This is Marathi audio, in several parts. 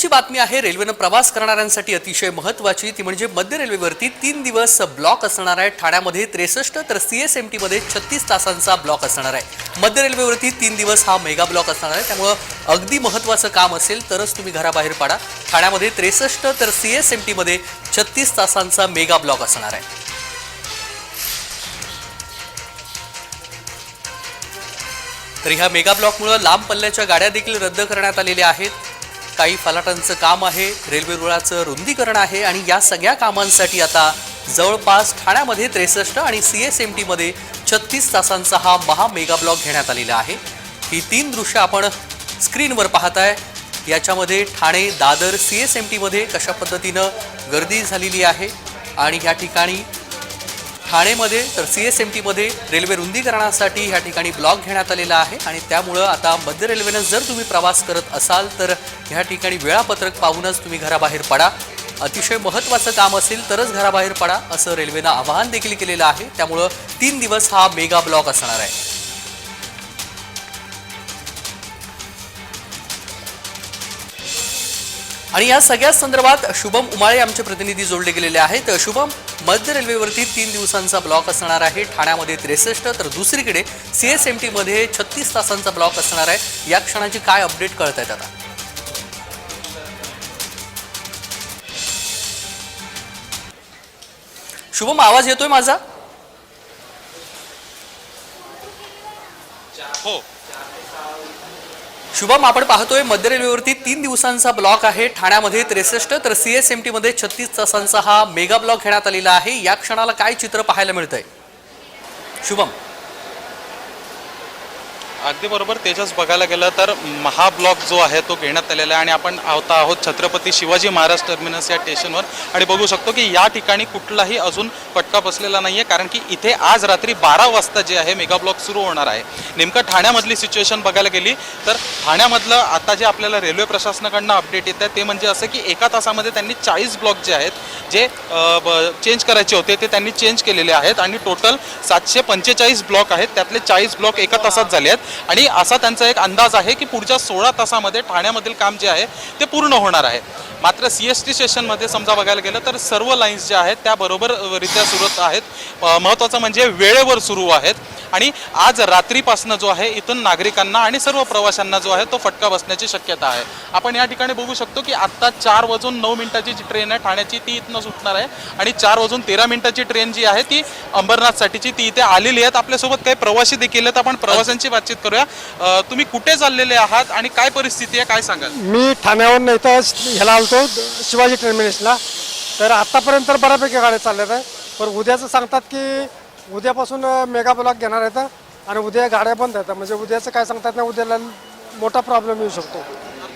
महत्त्वाची बातमी आहे रेल्वेनं प्रवास करणाऱ्यांसाठी अतिशय महत्त्वाची. ती म्हणजे मध्य रेल्वेवरती तीन दिवस ब्लॉक असणार आहे. ठाण्यामध्ये त्रेसष्ट तर सी एस एम टीमध्ये छत्तीस तासांचा ब्लॉक असणार आहे. मध्य रेल्वेवरती तीन दिवस हा मेगा ब्लॉक असणार आहे. त्यामुळं अगदी महत्त्वाचं काम असेल तरच तुम्ही घराबाहेर पडा. ठाण्यामध्ये त्रेसष्ट तर सी एस एम टीमध्ये छत्तीस तासांचा मेगा ब्लॉक असणार आहे. तर ह्या मेगा ब्लॉकमुळं लांब पल्ल्याच्या गाड्या देखील रद्द करण्यात आलेल्या आहेत. काही फलाटांचं काम आहे रेल्वे रुळाचं रुंदीकरण आहे आणि या सगळ्या कामांसाठी आता जवळपास ठाण्यामध्ये त्रेसष्ट आणि सी एस एम टीमध्ये छत्तीस तासांचा हा महा मेगा ब्लॉक घेण्यात आलेला आहे. ही तीन दृश्य आपण स्क्रीनवर पाहताय. याच्यामध्ये Thane Dadar C S M टीमध्ये कशा पद्धतीनं गर्दी झालेली आहे आणि या ठिकाणी ठाणेमध्ये तर सी एस एम टीमध्ये रेल्वे रुंदीकरणासाठी ह्या ठिकाणी ब्लॉक घेण्यात आलेला आहे आणि त्यामुळं आता मध्य रेल्वेनं जर तुम्ही प्रवास करत असाल तर ह्या ठिकाणी वेळापत्रक पाहूनच तुम्ही घराबाहेर पडा. अतिशय महत्त्वाचं काम असेल तरच घराबाहेर पडा असं रेल्वेनं आवाहन देखील केलेलं आहे. त्यामुळं तीन दिवस हा मेगा ब्लॉक असणार आहे. आणि या सगळ्या संदर्भात शुभम उमाळे आमचे प्रतिनिधी जोडले गेलेले आहेत. शुभम मध्य रेल्वेवरती तीन दिवसांचा ब्लॉक असणार आहे. ठाण्यामध्ये त्रेसष्ट तर दुसरीकडे सी एस एम टीमध्ये छत्तीस तासांचा ब्लॉक असणार आहे. या क्षणाची काय अपडेट कळत आहेत आता? शुभम आवाज येतोय माझा? हो. शुभम आपण पाहतोय मध्य रेल्वेवरती तीन दिवसांचा ब्लॉक आहे. ठाण्यामध्ये त्रेसष्ट तर सी एस एम टीमध्ये छत्तीस तासांचा हा मेगा ब्लॉक घेण्यात आलेला आहे. या क्षणाला काय चित्र पाहायला मिळतंय? शुभम. अगदी बरोबर तेजस बघायला गेलं तर महाब्लॉक जो आहे तो घेण्यात आलेला आहे आणि आपण आवता आहोत छत्रपती शिवाजी महाराज टर्मिनस या स्टेशनवर. आणि बघू शकतो की या ठिकाणी कुठलाही अजून फटका बसलेला नाही आहे कारण की इथे आज रात्री बारा वाजता जे आहे मेगा ब्लॉक सुरू होणार आहे. नेमकं ठाण्यामधली सिच्युएशन बघायला गेली तर ठाण्यामधलं आता जे आपल्याला रेल्वे प्रशासनाकडनं अपडेट येत आहे ते म्हणजे असं की एका तासामध्ये त्यांनी चाळीस ब्लॉक जे आहेत जे चेंज करायचे होते ते त्यांनी चेंज केलेले आहेत. आणि टोटल सातशे पंचेचाळीस ब्लॉक आहेत त्यातले चाळीस ब्लॉक एका तासात झाले आहेत. आणि असा त्यांचा एक अंदाज आहे की पुढच्या सोळा तासामध्ये ठाण्यामधील काम जे आहे ते पूर्ण होणार आहे. मात्र सी एस टी स्टेशनमध्ये समजा बघायला गेलं तर सर्व लाईन्स ज्या आहेत त्या बरोबररित्या सुरू आहेत. महत्त्वाचं म्हणजे वेळेवर सुरू आहेत. आणि आज रात्रीपासनं जो आहे इथून नागरिकांना आणि सर्व प्रवाशांना जो आहे तो फटका बसण्याची शक्यता आहे. आपण या ठिकाणी बघू शकतो की आत्ता चार वाजून नऊ मिनिटाची जी ट्रेन आहे ठाण्याची ती इथनं सुटणार आहे. आणि चार वाजून तेरा मिनिटाची ट्रेन जी आहे ती अंबरनाथसाठीची ती इथे आलेली आहेत. आपल्यासोबत काही प्रवासी देखील आहेत. आपण प्रवाशांची बातचीत करूया. तुम्ही कुठे चाललेले आहात आणि काय परिस्थिती आहे काय सांगाल? मी ठाण्यावरून इथं ह्याला आलतो शिवाजी टर्मिनसला. तर आत्तापर्यंत तर बऱ्यापैकी गाड्या चालल्या आहेत पण उद्याचं सांगतात की उद्यापासून मेगा ब्लॉक घेणार आहेत आणि उद्या गाड्या बंद आहेत म्हणजे उद्याचं काय सांगतात ना उद्याला मोठा प्रॉब्लेम येऊ शकतो.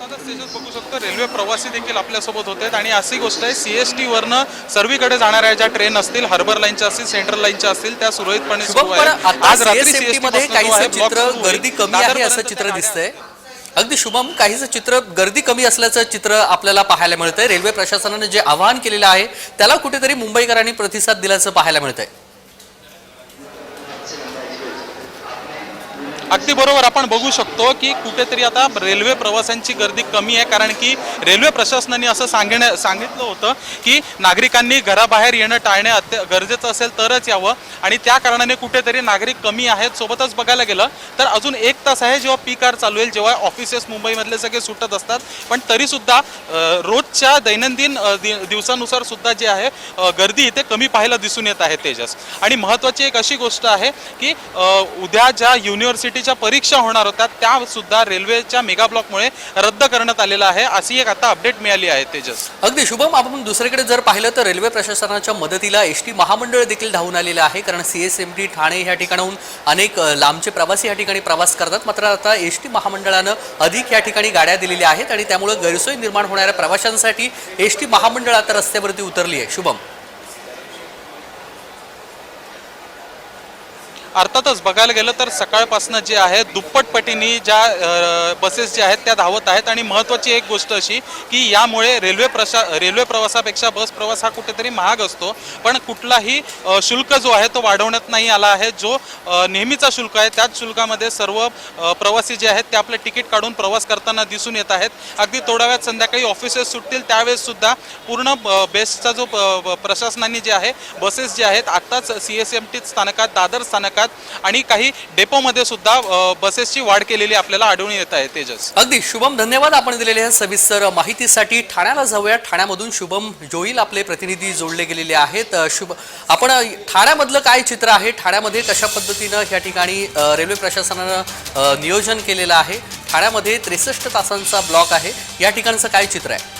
आता स्टेजस बघू शकतो. रेल्वे प्रवासी देखील आपल्यासोबत होते आणि अशी गोष्ट आहे सी एस टी वरनं सर्वीकडे जाणाऱ्या ज्या ट्रेन असतील हार्बर लाईनच्या असतील सेंट्रल लाईनच्या असतील त्या सुरळीतपणे सुरू आता आज रात्री CST मध्ये आहे. Block चित्र. गर्दी कमी आहे असं चित्र दिसतंय. अगदी शुभम काहीसं चित्र गर्दी कमी असल्याचं चित्र आपल्याला पाहायला मिळतंय. रेल्वे प्रशासनाने जे आवाहन केलेलं आहे त्याला कुठेतरी मुंबईकरांनी प्रतिसाद दिल्याचं पाहायला मिळतंय. अगदी बरोबर आपण बघू शकतो की कुठेतरी आता रेल्वे प्रवाशांची गर्दी कमी आहे कारण की रेल्वे प्रशासनाने असं सांगण्या सांगितलं होतं की नागरिकांनी घराबाहेर येणं टाळणे अत्य गरजेचं असेल तरच यावं आणि त्या कारणाने कुठेतरी नागरिक कमी आहेत सोबतच बघायला गेलं तर अजून एक तास आहे जेव्हा पी कार चालू येईल जेव्हा ऑफिसेस मुंबईमधले सगळे सुटत असतात. पण तरीसुद्धा रोजच्या दैनंदिन दिवसानुसार सुद्धा जे आहे गर्दी इथे कमी पाहायला दिसून येत आहे तेजस. आणि महत्त्वाची एक अशी गोष्ट आहे की उद्या ज्या युनिव्हर्सिटीच्या परीक्षा होणार होत्या त्या सुद्धा रेल्वेच्या मेगा ब्लॉकमुळे रद्द करण्यात आलेला आहे. अशी एक आता अपडेट मिळाली आहे तेजस. अगदी शुभम आपण दुसरीकडे जर पाहिलं तर रेल्वे प्रशासनाच्या मदतीला एस टी महामंडळ देखील धावून आलेलं आहे कारण C S M T Thane ह्या ठिकाणाहून अनेक लांबचे प्रवासी या ठिकाणी प्रवास करतात. मात्र आता एस टी महामंडळानं अधिक या ठिकाणी गाड्या दिलेल्या आहेत आणि त्यामुळे गैरसोय निर्माण होणाऱ्या प्रवाशांसाठी एस टी महामंडळ आता रस्त्यावरती उतरली आहे. शुभम. अर्थातच बघायला गेलं तर सकाळपासून जे आहे दुप्पट पटीने ज्या बसेस ज्या आहेत त्या धावत आहेत. आणि महत्त्वाची एक गोष्ट अशी की यामुळे रेल्वे प्रशा रेल्वे प्रवासापेक्षा बस प्रवास हा कुठेतरी महाग असतो. पण कुठलाही शुल्क जो आहे तो वाढवण्यात नाही आला आहे. जो नेहमीचा शुल्क आहे त्याच शुल्कामध्ये सर्व प्रवासी जे आहेत ते आपलं तिकीट काढून प्रवास करताना दिसून येत आहेत. अगदी थोड्या वेळात संध्याकाळी ऑफिसेस सुटतील त्यावेळेससुद्धा पूर्ण बेस्टचा जो प्रशासनाने जे आहे बसेस जे आहेत आत्ताच सी एस एम टी स्थानकात दादर स्थानकात आणि काही डेपोमध्ये सुद्धा बसेसची वाढ केलेली आपल्याला आढळून येत आहे तेजस. अगदी. शुभम धन्यवाद आपण दिलेल्या सविस्तर माहितीसाठी. ठाण्याला जाऊया. ठाण्यामधून शुभम जोईल आपले प्रतिनिधी जोडले गेलेले आहेत. शुभ आपण ठाण्यामधलं काय चित्र आहे? ठाण्यामध्ये कशा पद्धतीनं या ठिकाणी रेल्वे प्रशासनानं नियोजन केलेलं आहे? ठाण्यामध्ये त्रेसष्ट तासांचा ब्लॉक आहे. या ठिकाणचं काय चित्र आहे?